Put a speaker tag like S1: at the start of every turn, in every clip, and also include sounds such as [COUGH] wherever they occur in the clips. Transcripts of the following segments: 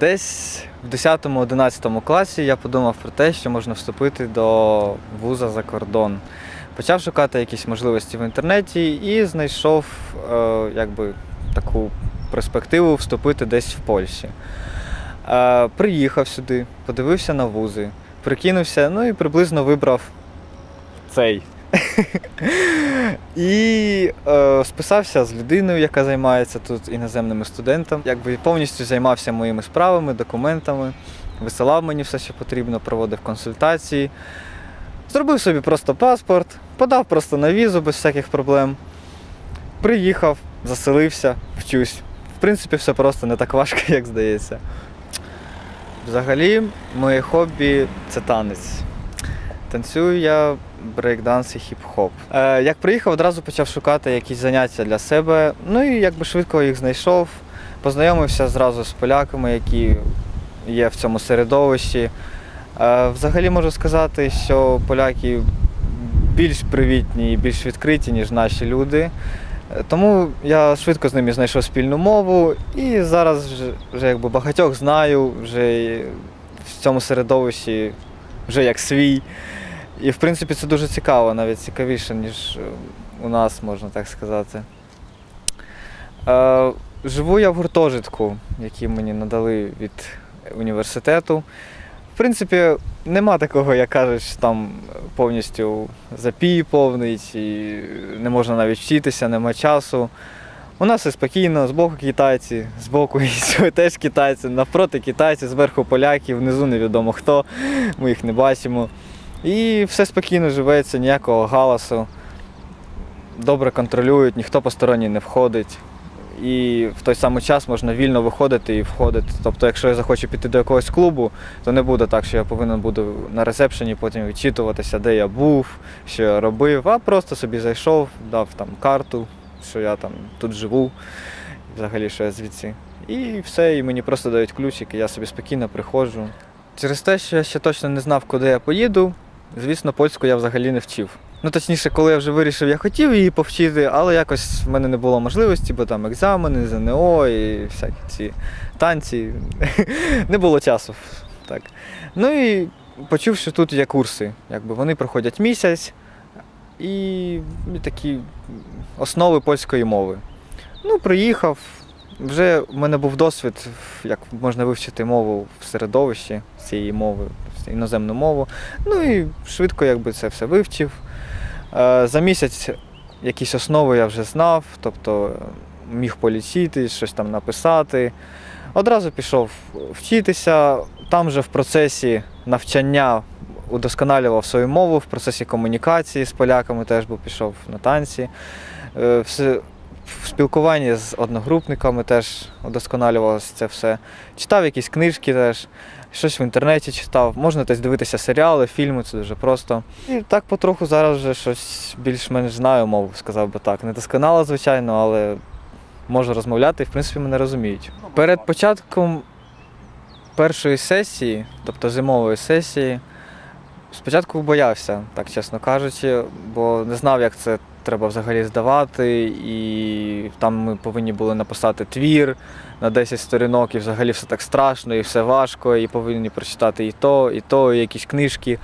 S1: Десь в 10-11 класі я подумав про те, що можна вступити до вуза за кордон. Почав шукати якісь можливості в інтернеті і знайшов е, якби, таку перспективу вступити десь в Польщі. Е, приїхав сюди, подивився на вузи, прикинувся, ну і приблизно вибрав цей. [LAUGHS] І е, списався з людиною, яка займається тут іноземними студентами. Якби повністю займався моїми справами, документами, висилав мені все, що потрібно, проводив консультації. Зробив собі просто паспорт, подав просто на візу без всяких проблем. Приїхав, заселився, вчусь. В принципі, все просто не так важко, як здається. Взагалі, моє хобі це танець. Танцюю я брейкданс і хіп-хоп. Е, як приїхав, одразу почав шукати якісь заняття для себе. Ну і якби швидко їх знайшов. Познайомився зразу з поляками, які є в цьому середовищі. Е, взагалі можу сказати, що поляки більш привітні і більш відкриті, ніж наші люди. Е, Тому я швидко з ними знайшов спільну мову і зараз вже, якби багатьох знаю, вже в цьому середовищі вже як свій. І в принципі це дуже цікаво, навіть цікавіше, ніж е, у нас, можна так сказати. Е, живу я в гуртожитку, який мені надали від університету. В принципі, нема такого, як кажуть, що там повністю запій повний, чи не можна навіть вчитися, нема часу. У нас все спокійно, збоку китайці, збоку і теж китайці, навпроти китайці, зверху поляки, внизу невідомо хто, ми їх не бачимо. І все спокійно живеться, ніякого галасу. Добре контролюють, ніхто посторонній не входить. І в той самий час можна вільно виходити і входити. Тобто, якщо я захочу піти до якогось клубу, то не буде так, що я повинен буду на ресепшені потім відчитуватися, де я був, що я робив, а просто собі зайшов, дав там карту, що я там тут живу, взагалі, що я звідси. І все, і мені просто дають ключик, і я собі спокійно приходжу. Через те, що я ще точно не знав, куди я поїду, звісно, польську я взагалі не вчив. Ну, точніше, коли я вже вирішив, я хотів її повчити, але якось в мене не було можливості, бо там екзамени, ЗНО і всякі ці танці. [LAUGHS] не було часу. Так. Ну і почув, що тут є курси. Якби вони проходять місяць і такі основи польської мови. Ну, приїхав. Вже в мене був досвід, як можна вивчити мову в середовищі цієї мови, іноземну мову. Ну і швидко якби це все вивчив. Е, За місяць якісь основи я вже знав, тобто міг полічити, щось там написати. Одразу пішов вчитися. Там же в процесі навчання удосконалював свою мову, в процесі комунікації з поляками теж був пішов на танці. Е, все- в спілкуванні з одногрупниками теж удосконалювалося це все. Читав якісь книжки теж, щось в інтернеті читав. Можна десь дивитися серіали, фільми, це дуже просто. І так потроху зараз вже щось більш-менш знаю мову, сказав би так. Не досконало, звичайно, але можу розмовляти і в принципі мене розуміють. Перед початком першої сесії, тобто зимової сесії, спочатку боявся, так чесно кажучи, бо не знав, як це треба взагалі здавати, і там ми повинні були написати твір на 10 сторінок, і взагалі все так страшно, і все важко, і повинні прочитати і то, і то, і якісь книжки.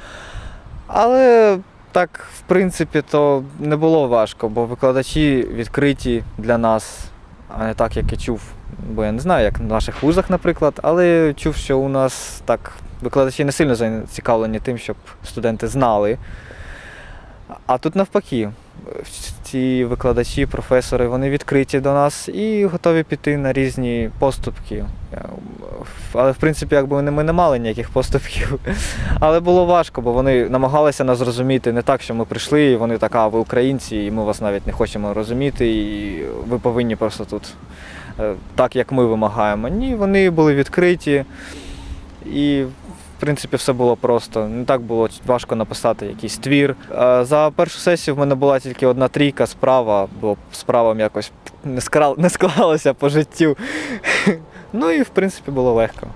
S1: Але так, в принципі, то не було важко, бо викладачі відкриті для нас, а не так, як я чув. Бо я не знаю, як в наших вузах, наприклад, але чув, що у нас так викладачі не сильно зацікавлені тим, щоб студенти знали. А тут навпаки, ці викладачі, професори, вони відкриті до нас і готові піти на різні поступки. Але в принципі, якби ми не мали ніяких поступків. [LAUGHS] Але було важко, бо вони намагалися нас зрозуміти не так, що ми прийшли, і вони така, ви українці, і ми вас навіть не хочемо розуміти, і ви повинні просто тут е, так, як ми вимагаємо. Ні, вони були відкриті. І в принципі, все було просто. Не так було важко написати якийсь твір. За першу сесію в мене була тільки одна трійка справа, бо справам якось не склалося по життю. [LAUGHS] Ну і в принципі було легко.